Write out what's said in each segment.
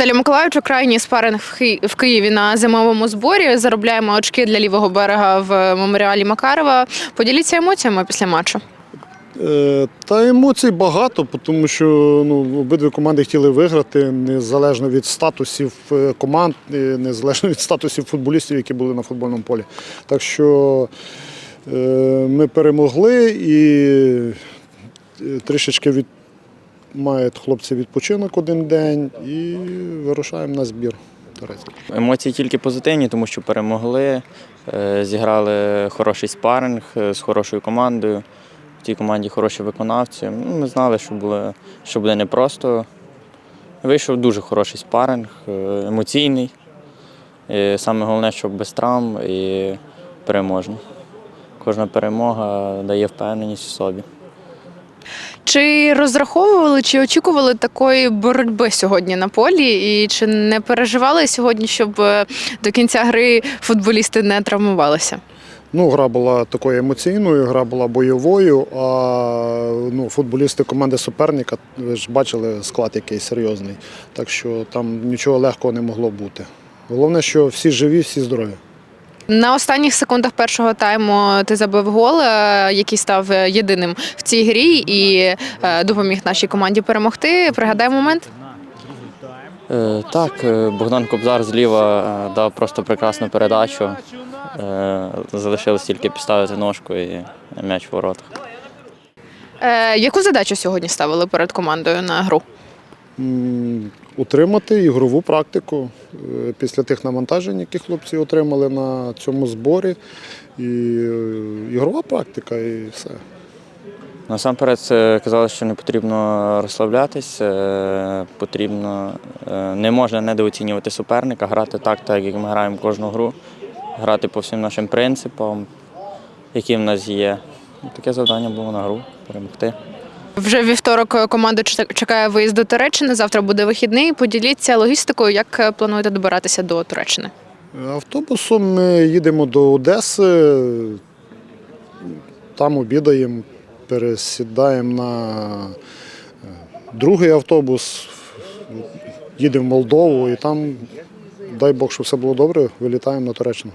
Віталій Миколаївич, крайній спаринг в Києві на зимовому зборі. Заробляємо очки для лівого берега в меморіалі Макарова. Поділіться емоціями після матчу. Е, Та емоцій багато, тому що ну, обидві команди хотіли виграти незалежно від статусів е, команд, незалежно від статусів футболістів, які були на футбольному полі. Так що е, ми перемогли і е, трішечки від, мають хлопці відпочинок один день і вирушаємо на збір. Емоції тільки позитивні, тому що перемогли, е, зіграли хороший спаринг е, з хорошою командою. В тій команді хороші виконавці. Ну, Ми знали, що буде, що буде непросто. Вийшов дуже хороший спаринг, е, емоційний. І саме головне, щоб без травм і переможний. Кожна перемога дає впевненість в собі. Чи розраховували, чи очікували такої боротьби сьогодні на полі? І чи не переживали сьогодні, щоб е, до кінця гри футболісти не травмувалися? Ну, гра була такою емоційною, гра була бойовою, а ну, футболісти команди суперника, ви ж бачили склад який серйозний. Так що там нічого легкого не могло бути. Головне, що всі живі, всі здорові. На останніх секундах першого тайму ти забив гол, е, який став е, єдиним в цій грі і е, допоміг нашій команді перемогти. Пригадай момент. Так, Богдан Кобзар зліва дав просто прекрасну передачу. Залишилось тільки підставити ножку і м'яч в воротах. Яку задачу сьогодні ставили перед командою на гру? Утримати ігрову практику е, після тих навантажень, які хлопці отримали на цьому зборі. І е, ігрова практика, і все. Насамперед казали, що не потрібно розслаблятись, е, потрібно не можна недооцінювати суперника, грати так, так як ми граємо кожну гру, грати по всім нашим принципам, які в нас є. Таке завдання було на гру перемогти. Вже вівторок е, команду чекає виїзд до Туреччини. Завтра буде вихідний. Поділіться логістикою, як е, плануєте добиратися до Туреччини. Автобусом ми їдемо до Одеси, там обідаємо, пересідаємо на е, другий автобус, їдемо в Молдову і там, дай Бог, щоб все було добре, вилітаємо на Туреччину.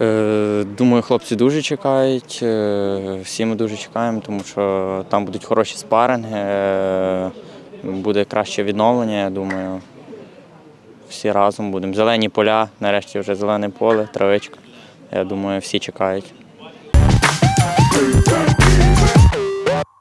Е, думаю, хлопці дуже чекають. Е, всі ми дуже чекаємо, тому що там будуть хороші спаринги, е, буде краще відновлення, я думаю. Всі разом будемо. Зелені поля, нарешті вже зелене поле, травичка. Я думаю, всі чекають.